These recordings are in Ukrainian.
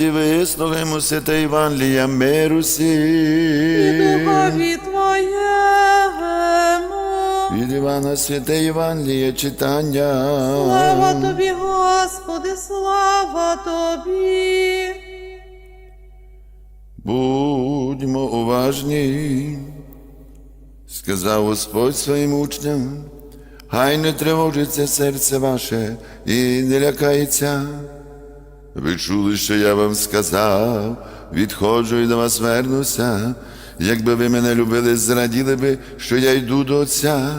І вислухаймо свята Євангелія миру і духові Твоєму. Від Івана святе Євангеліє читання. Слава Тобі, Господи, слава Тобі. Будьмо уважні, сказав Господь своїм учням, хай не тривожиться серце ваше і не лякається. Ви чули, що я вам сказав, відходжу і до вас вернуся. Якби ви мене любили, зраділи би, що я йду до Отця.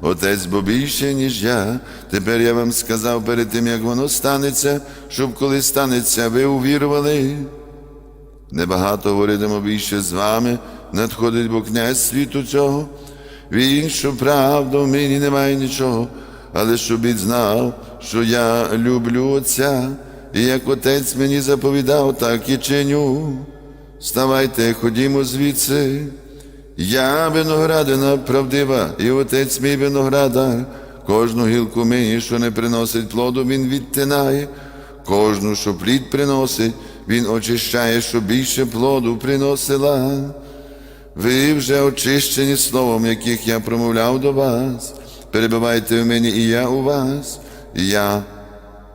Отець бо більше, ніж я. Тепер я вам сказав перед тим, як воно станеться, щоб коли станеться, ви увірували. Небагато говоритиму більше з вами, надходить бо князь світу цього. Він, що правда, в мені немає нічого, але щоб він знав, що я люблю Отця, і як Отець мені заповідав, так і чиню. Ставайте, ходімо звідси. Я виноградина правдива, і отець мій виноградар. Кожну гілку мені, що не приносить плоду, він відтинає. Кожну, що плід приносить, він очищає, щоб більше плоду приносила. Ви вже очищені словом, яких я промовляв до вас. Перебувайте в мені, і я у вас. І я,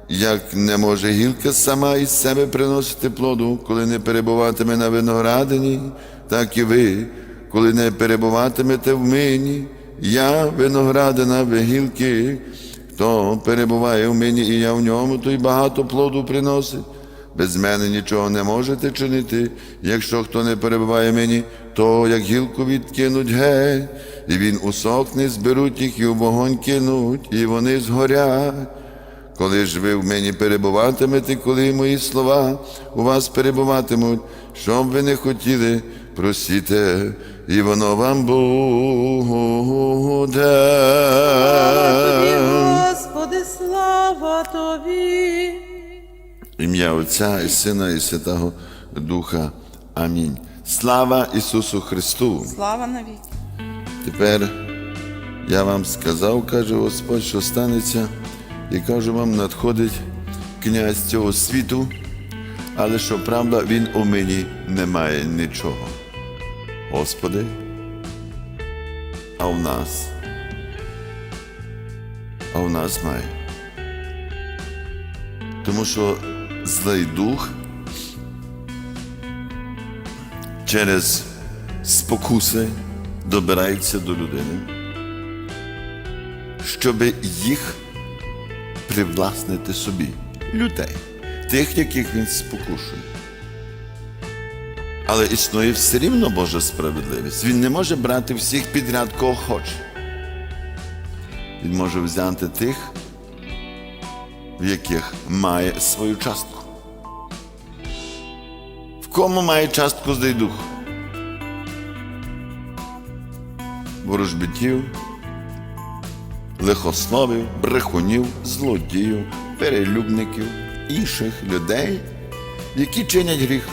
як не може гілка сама із себе приносити плоду, коли не перебуватиме на виноградині, так і ви, коли не перебуватимете в мені. Я виноградина, ви гілки. Хто перебуває в мені, і я в ньому, той багато плоду приносить. Без мене нічого не можете чинити. Якщо хто не перебуває в мені, то як гілку відкинуть геть, і він усохне, зберуть їх і в вогонь кинуть, і вони згорять. Коли ж ви в мені перебуватимете, коли мої слова у вас перебуватимуть, що б ви не хотіли, просіте, і воно вам Слава Тобі, буде. Господи, слава Тобі. Ім'я Отця і Сина, і Святого Духа. Амінь. Слава Ісусу Христу! Слава навіки. Тепер я вам сказав, каже Господь, що станеться, і кажу вам, надходить князь цього світу, але що правда, він у мені не має нічого. Господи, а в нас, а в нас має. Тому що злий дух через спокуси добирається до людини, щоб їх привласнити собі, людей, тих, яких він спокушує. Але існує все рівно Божа справедливість. Він не може брати всіх підряд, кого хоче. Він може взяти тих, в яких має свою частку. В кому має частку злий дух? ворожбитів, лихословів, брехунів, злодіїв, перелюбників, інших людей, які чинять гріх.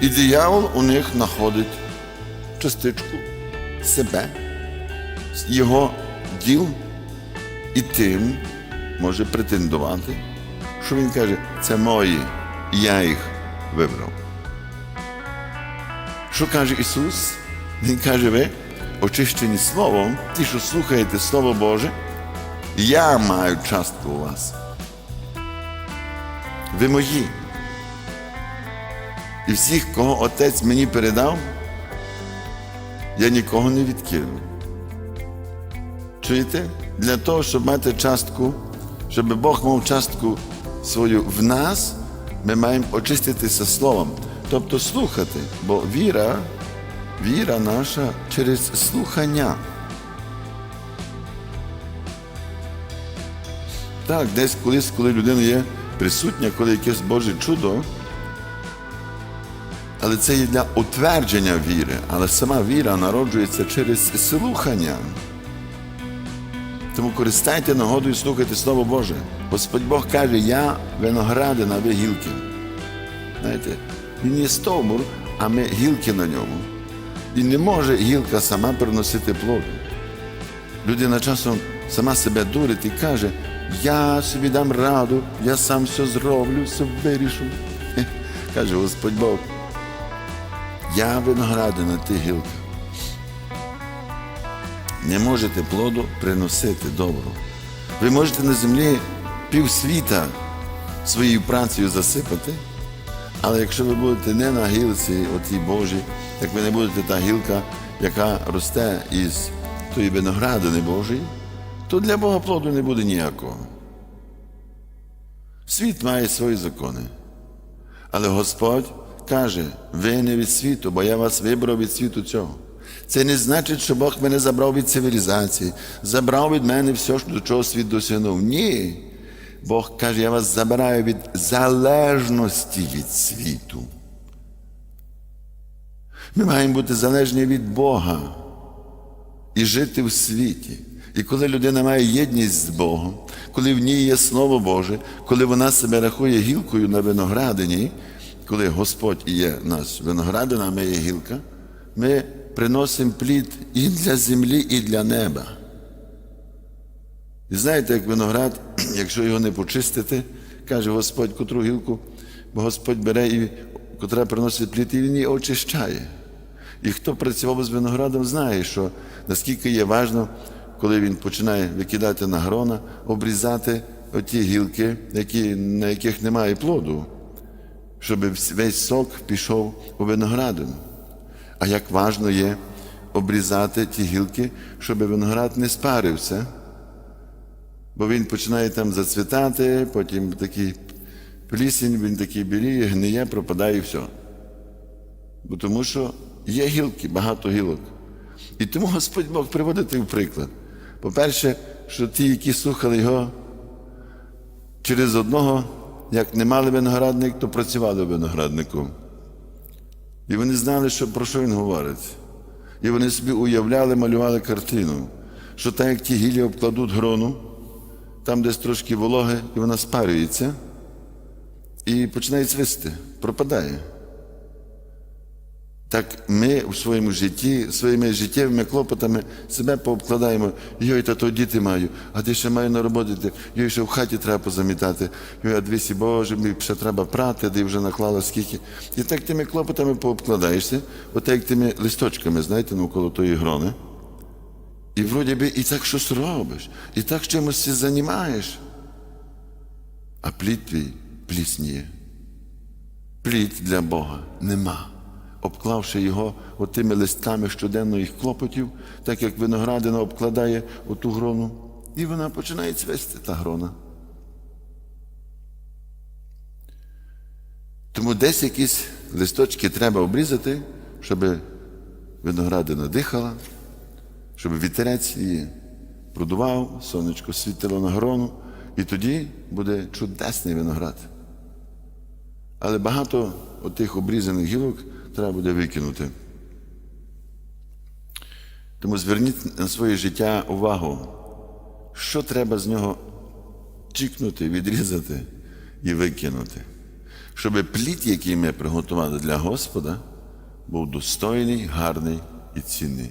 І диявол у них знаходить частичку себе, його діл, і тим може претендувати, що він каже, це мої, я їх вибрав. Що каже Ісус? Він каже, ви очищені Словом, ті, що слухаєте Слово Боже, я маю частку у вас. Ви мої. І всіх, кого Отець мені передав, я нікого не відкину. Чуєте? Для того, щоб мати частку, щоб Бог мав частку свою в нас, ми маємо очиститися словом, тобто слухати, бо віра, віра наша через слухання. Так, десь колись, коли людина є присутня, коли якесь Боже чудо, але це є для утвердження віри, але сама віра народжується через слухання. Тому користайте нагодою слухайте Слово Боже. Господь Бог каже, я виноградина, ви гілки. Знаєте, він є стовбур, а ми гілки на ньому. І не може гілка сама приносити плод. Людина часом сама себе дурить і каже, я собі дам раду, я сам все зроблю, все вирішу. Каже Господь Бог. Я виноградина, ти гілка. Не можете плоду приносити добру. Ви можете на землі півсвіта своєю працею засипати, але якщо ви будете не на гілці, отій Божій, як ви не будете та гілка, яка росте із тої виноградини Божої, то для Бога плоду не буде ніякого. Світ має свої закони. Але Господь каже, ви не від світу, бо я вас вибрав від світу цього. Це не значить, що Бог мене забрав від цивілізації, забрав від мене все, до чого світ досягнув. Ні. Бог каже, я вас забираю від залежності від світу. Ми маємо бути залежні від Бога і жити в світі. І коли людина має єдність з Богом, коли в ній є Слово Боже, коли вона себе рахує гілкою на виноградині, коли Господь є нас виноградина, ми є гілка, ми приносимо плід і для землі, і для неба. І знаєте, як виноград, якщо його не почистити, каже Господь, котру гілку, бо Господь бере і котра приносить плід, і він її очищає. І хто працював з виноградом, знає, що наскільки є важно, коли він починає викидати на грона, обрізати оті гілки, які, на яких немає плоду, щоб весь сок пішов у виноградину. А як важно є обрізати ті гілки, щоб виноград не спарився, бо він починає там зацвітати, потім такий плісінь, він такий біліє, гниє, пропадає і все. Бо тому що є гілки, багато гілок. І тому Господь Бог приводить в приклад. По-перше, що ті, які слухали його через одного, як не мали виноградник, то працювали виноградником. І вони знали, що, про що він говорить. І вони собі уявляли, малювали картину, що так як ті гілі обкладуть грону, там десь трошки вологи, і вона спарюється, і починає цвисти, пропадає. Так ми у своєму житті, своїми життєвими клопотами себе пообкладаємо. Йой, та то діти маю, а ти ще маю на роботі. Йой, ще в хаті треба позамітати. Йой, а двісі, Боже, мені ще треба прати, де вже наклала скільки. І так тими клопотами пообкладаєшся, от як тими листочками, знаєте, навколо тої грони. І вроді би і так щось робиш, і так чимось займаєш. А плід твій плісніє. Плід для Бога нема. Обклавши його отими листками щоденних клопотів, так як виноградина обкладає оту грону, і вона починає цвести та грона. Тому десь якісь листочки треба обрізати, щоб виноградина дихала, щоб вітерець її продував, сонечко світило на грону, і тоді буде чудесний виноград. Але багато отих обрізаних гілок треба буде викинути. Тому зверніть на своє життя увагу, що треба з нього чікнути, відрізати і викинути, щоб плід, який ми приготували для Господа, був достойний, гарний і цінний.